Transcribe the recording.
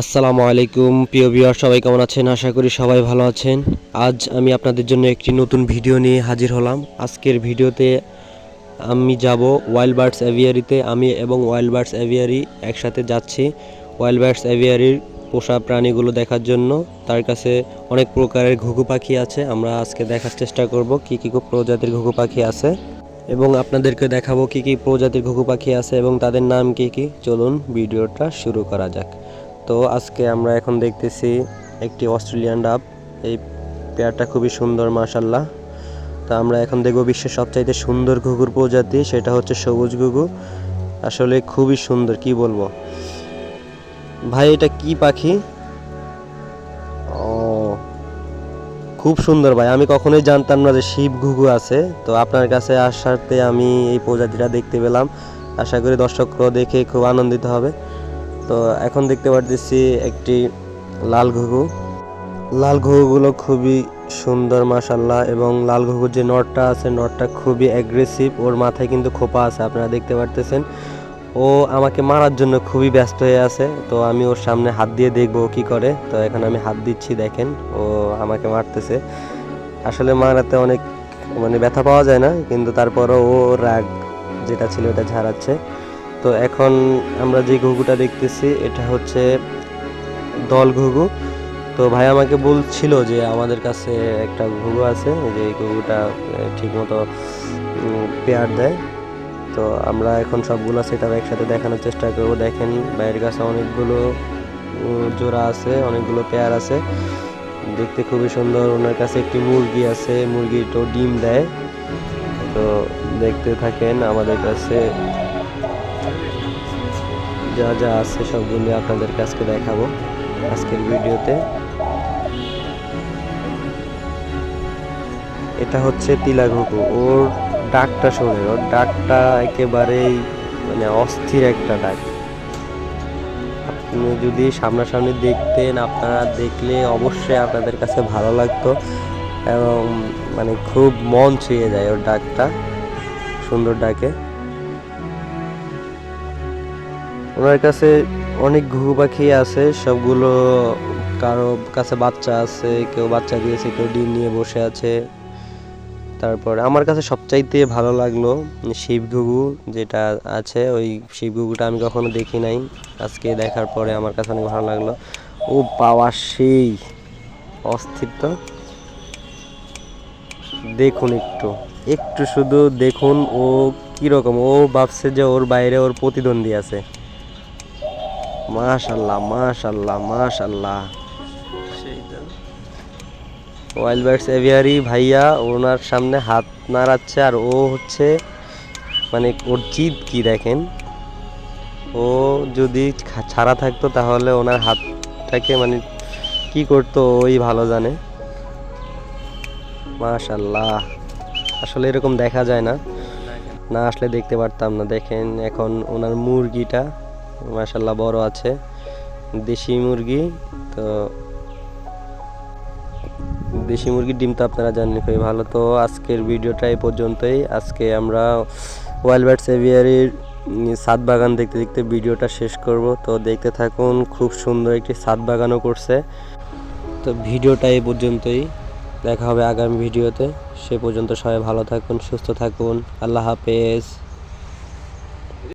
আসসালামু আলাইকুম, প্রিয় ভিউয়ার, সবাই কেমন আছেন? আশা করি সবাই ভালো আছেন। আজ আমি আপনাদের জন্য একটি নতুন ভিডিও নিয়ে হাজির হলাম। আজকের ভিডিওতে আমি যাব ওয়াইল্ড বার্ডস অ্যাভিয়ারিতে আমি এবং ওয়াইল্ড বার্ডস অ্যাভিয়ারি একসাথে যাচ্ছি। ওয়াইল্ড বার্ডস অ্যাভিয়ারির পোষা প্রাণীগুলো দেখার জন্য। তার কাছে অনেক প্রকারের ঘুঘু পাখি আছে। আমরা আজকে দেখার চেষ্টা করব কি কি প্রজাতির ঘুঘু পাখি আছে। এবং আপনাদেরকে দেখাবো কি কি প্রজাতির ঘুঘু পাখি আছে এবং তাদের নাম কি কি। চলুন ভিডিওটা শুরু করা যাক। তো আজকে আমরা এখন দেখতেছি একটি অস্ট্রেলিয়ান ডাব। এই পেয়ারটা খুবই সুন্দর মাশাল্লাহ তা আমরা এখন দেখব বিশ্বের সবচাইতে সুন্দর ঘুঘুর প্রজাতি, সেটা হচ্ছে সবুজ ঘুঘু। আসলে খুবই সুন্দর, কি বলব? ভাই, এটা কি পাখি? খুব সুন্দর ভাই। আমি কখনোই জানতাম না যে শিব ঘুঘু আছে। তো আপনার কাছে আসাতে আমি এই প্রজাতিটা দেখতে পেলাম। আশা করি দর্শকরাও দেখে খুব আনন্দিত হবে। তো এখন দেখতে পারতেছি একটি লাল ঘুঘু। লাল ঘুঘুগুলো খুবই সুন্দর মাসাল্লাহ এবং লাল ঘুঘুর যে নটটা আছে, নটটা খুবই অ্যাগ্রেসিভ ওর মাথায় কিন্তু খোপা আছে, আপনারা দেখতে পারতেছেন। ও আমাকে মারার জন্য খুবই ব্যস্ত হয়ে আছে, তো আমি ওর সামনে হাত দিয়ে দেখব ও কি করে। তো এখন আমি হাত দিচ্ছি, দেখেন, ও আমাকে মারতেছে। আসলে মারাতে অনেক মানে ব্যথা পাওয়া যায় না, কিন্তু তারপরও ও রাগ যেটা ছিল, ওটা ঝাড়াচ্ছে। তো এখন আমরা যে ঘুঘুটা দেখতেছি, এটা হচ্ছে দল ঘুঘু। তো ভাই আমাকে বলছিল যে আমাদের কাছে একটা ঘুঘু আছে, যে এই ঘুঘুটা ঠিক মতো পেয়ার দেয়। তো আমরা এখন সবগুলো সেটা একসাথে দেখানোর চেষ্টা করব। দেখেন ভাইয়ের কাছে অনেকগুলো জোড়া আছে, অনেকগুলো পেয়ার আছে। দেখতে খুবই সুন্দর। ওনার কাছে একটি মুরগি আছে, মুরগিটো ডিম দেয়। তো দেখতে থাকেন আমাদের কাছে যা যা আছে সবগুলো আপনাদের কাছকে দেখাবো আজকের ভিডিওতে। এটা হচ্ছে তিলা ঘুঘু। ওর ডাকটা শোনে ওর ডাকটা একেবারেই মানে অস্থির একটা ডাক। আপনি যদি সামনাসামনি দেখতেন, আপনারা দেখলে অবশ্যই আপনাদের কাছে ভালো লাগতো এবং মানে খুব মন ছুঁয়ে যায় ওর ডাকটা, সুন্দর ডাকে। ওনার কাছে অনেক ঘুঘু পাখি আছে, সবগুলো কারও কাছে বাচ্চা আছে, কেউ বাচ্চা দিয়েছে, কেউ ডিম নিয়ে বসে আছে। তারপর আমার কাছে সবচাইতে ভালো লাগল শিব ঘুঘু যেটা আছে, ওই শিব ঘুঘুটা আমি কখনো দেখি নাই। আজকে দেখার পরে আমার কাছে অনেক ভালো লাগল। ও পাওয়া সেই তো। দেখুন একটু একটু শুধু দেখুন ও কীরকম, ও ভাবছে যে ওর বাইরে ওর প্রতিদ্বন্দ্বী আছে। মাশাল্লাহ মাশাল্লাহ মাশাল্লাহ। ওয়াইল্ড বার্ডস এভিয়ারি ভাইয়া ওনার সামনে হাত নাড়াচ্ছে আর ও হচ্ছে মানে ওর জিদ কি দেখেন? ও যদি ছাড়া থাকতো তাহলে ওনার হাতটাকে মানে কি করতো ওই ভালো জানে। মাশাল্লাহ, আসলে এরকম দেখা যায় না। না আসলে দেখতে পারতাম না, দেখেন এখন ওনার মুরগিটা। মাশাল্লাহ বড় আছে। দেশি মুরগি, তো দেশি মুরগির ডিম তো আপনারা জানেন খুবই ভালো তো আজকের ভিডিওটা এই পর্যন্তই। আজকে আমরা ওয়াইল্ড বার্ডস এভিয়ারির সাত বাগান দেখতে দেখতে ভিডিওটা শেষ করব। তো দেখতে থাকুন, খুব সুন্দর একটি সাত বাগানও করছে। তো ভিডিওটা এই পর্যন্তই। দেখা হবে আগামী ভিডিওতে। সে পর্যন্ত সবাই ভালো থাকুন, সুস্থ থাকুন। আল্লাহ হাফেজ।